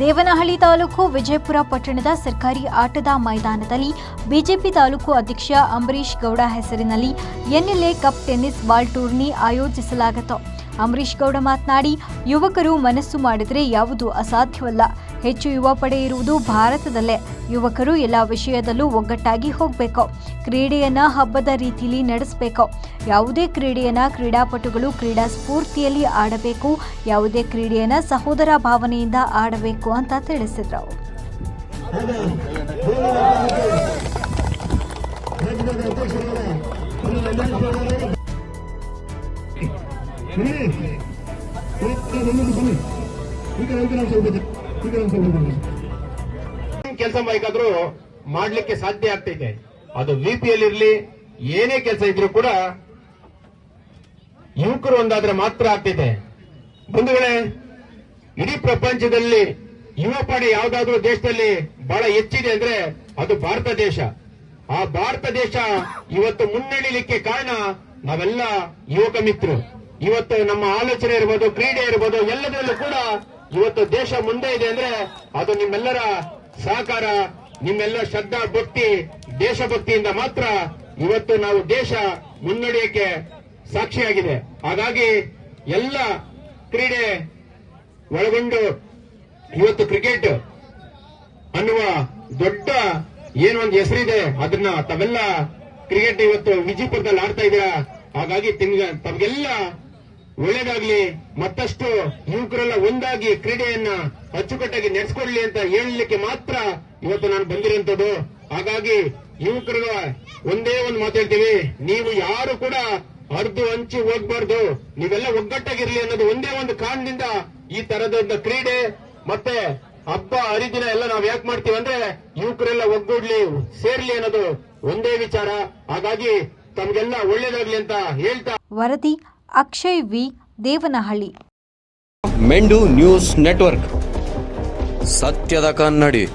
ದೇವನಹಳ್ಳಿ ತಾಲೂಕು ವಿಜಯಪುರ ಪಟ್ಟಣದ ಸರ್ಕಾರಿ ಆಟದ ಮೈದಾನದಲ್ಲಿ ಬಿಜೆಪಿ ತಾಲೂಕು ಅಧ್ಯಕ್ಷ ಅಂಬರೀಷ್ ಗೌಡ ಹೆಸರಿನಲ್ಲಿ MLA cup tennis ball tourney ಆಯೋಜಿಸಲಾಗಿತ್ತು. ಅಂಬರೀಷ್ ಗೌಡ ಮಾತನಾಡಿ, ಯುವಕರು ಮನಸ್ಸು ಮಾಡಿದರೆ ಯಾವುದು ಅಸಾಧ್ಯವಲ್ಲ. ಹೆಚ್ಚು ಯುವ ಪಡೆ ಇರುವುದು ಭಾರತದಲ್ಲೇ ಯುವಕರು ಎಲ್ಲ ವಿಷಯದಲ್ಲೂ ಒಗ್ಗಟ್ಟಾಗಿ ಹೋಗಬೇಕು ಕ್ರೀಡೆಯನ್ನ ಹಬ್ಬದ ರೀತಿಯಲ್ಲಿ ನಡೆಸಬೇಕು ಯಾವುದೇ ಕ್ರೀಡೆಯನ್ನ ಕ್ರೀಡಾಪಟುಗಳು ಕ್ರೀಡಾ ಸ್ಫೂರ್ತಿಯಲ್ಲಿ ಆಡಬೇಕು ಯಾವುದೇ ಕ್ರೀಡೆಯನ್ನ ಸಹೋದರ ಭಾವನೆಯಿಂದ ಆಡಬೇಕು ಅಂತ ತಿಳಿಸಿದ್ರು ಕೆಲಸ ಬೇಕಾದ್ರೂ ಮಾಡ್ಲಿಕ್ಕೆ ಸಾಧ್ಯ ಆಗ್ತೈತೆ. ಅದು ವಿಪಿಎಲ್ ಇರಲಿ ಏನೇ ಕೆಲಸ ಇದ್ರೂ ಕೂಡ ಯುವಕರು ಒಂದಾದ್ರೆ ಮಾತ್ರ ಆಗ್ತಿದೆ ಬಂಧುಗಳೇ, ಇಡೀ ಪ್ರಪಂಚದಲ್ಲಿ ಯುವ ಪಡೆ ಯಾವ್ದಾದ್ರೂ ದೇಶದಲ್ಲಿ ಬಹಳ ಹೆಚ್ಚಿದೆ ಅಂದ್ರೆ ಅದು ಭಾರತ ದೇಶ. ಆ ಭಾರತ ದೇಶ ಇವತ್ತು ಮುನ್ನಡೆಯಲಿಕ್ಕೆ ಕಾರಣ ನಾವೆಲ್ಲ ಯುವಕ ಮಿತ್ರರು. ಇವತ್ತು ನಮ್ಮ ಆಲೋಚನೆ ಇರ್ಬೋದು, ಕ್ರೀಡೆ ಇರ್ಬೋದು, ಎಲ್ಲದರಲ್ಲೂ ಕೂಡ ಇವತ್ತು ದೇಶ ಮುಂದೆ ಇದೆ ಅಂದ್ರೆ ಅದು ನಿಮ್ಮೆಲ್ಲರ ಸಹಕಾರ ನಿಮ್ಮೆಲ್ಲ ಶ್ರದ್ಧಾ, ಭಕ್ತಿ, ದೇಶಭಕ್ತಿಯಿಂದ ಮಾತ್ರ ಇವತ್ತು ನಾವು ದೇಶ ಮುನ್ನಡೆಯಕ್ಕೆ ಸಾಕ್ಷಿಯಾಗಿದೆ. ಹಾಗಾಗಿ ಎಲ್ಲ ಕ್ರೀಡೆ ಒಳಗೊಂಡು ಇವತ್ತು ಕ್ರಿಕೆಟ್ ಅನ್ನುವ ದೊಡ್ಡ ಏನೊಂದು ಹೆಸರಿದೆ, ಅದನ್ನ ತಾವೆಲ್ಲ ಕ್ರಿಕೆಟ್ ಇವತ್ತು ವಿಜಯಪುರದಲ್ಲಿ ಆಡ್ತಾ ಇದ್ದೀರಾ? ಹಾಗಾಗಿ ತಮ್ಗೆಲ್ಲ ಒಳ್ಳೇದಾಗ್ಲಿ, ಮತ್ತಷ್ಟು ಯುವಕರೆಲ್ಲ ಒಂದಾಗಿ ಕ್ರೀಡೆಯನ್ನ ಅಚ್ಚುಕಟ್ಟಾಗಿ ನಡೆಸ್ಕೊಡ್ಲಿ ಅಂತ ಹೇಳಲಿಕ್ಕೆ ಮಾತ್ರ ಇವತ್ತು ನಾನು ಬಂದಿರುವಂತದ್ದು ಹಾಗಾಗಿ ಯುವಕರ ಒಂದೇ ಒಂದು ಮಾತು ಹೇಳ್ತೀವಿ, ನೀವು ಯಾರು ಕೂಡ ಅರ್ಧ ಹಂಚಿ ಹೋಗ್ಬಾರ್ದು. ನೀವೆಲ್ಲ ಒಗ್ಗಟ್ಟಾಗಿರ್ಲಿ ಅನ್ನೋದು ಒಂದೇ ಒಂದು ಕಾರಣದಿಂದ ಈ ತರದೊಂದು ಕ್ರೀಡೆ ಮತ್ತೆ ಹಬ್ಬ, ಹರಿದಿನ ಎಲ್ಲ ನಾವ್ ಯಾಕೆ ಮಾಡ್ತೀವಿ ಅಂದ್ರೆ ಯುವಕರೆಲ್ಲ ಒಗ್ಗೂಡ್ಲಿ, ಸೇರ್ಲಿ ಅನ್ನೋದು ಒಂದೇ ವಿಚಾರ. ಹಾಗಾಗಿ ತಮ್ಗೆಲ್ಲ ಒಳ್ಳೇದಾಗ್ಲಿ ಅಂತ ಹೇಳ್ತಾ ವರದಿ ಅಕ್ಷಯ್ ವಿ ದೇವನಹಳ್ಳಿ. ಮೆಂಡು ನ್ಯೂಸ್ ನೆಟ್ವರ್ಕ್. ಸತ್ಯದ ಕನ್ನಡಿ.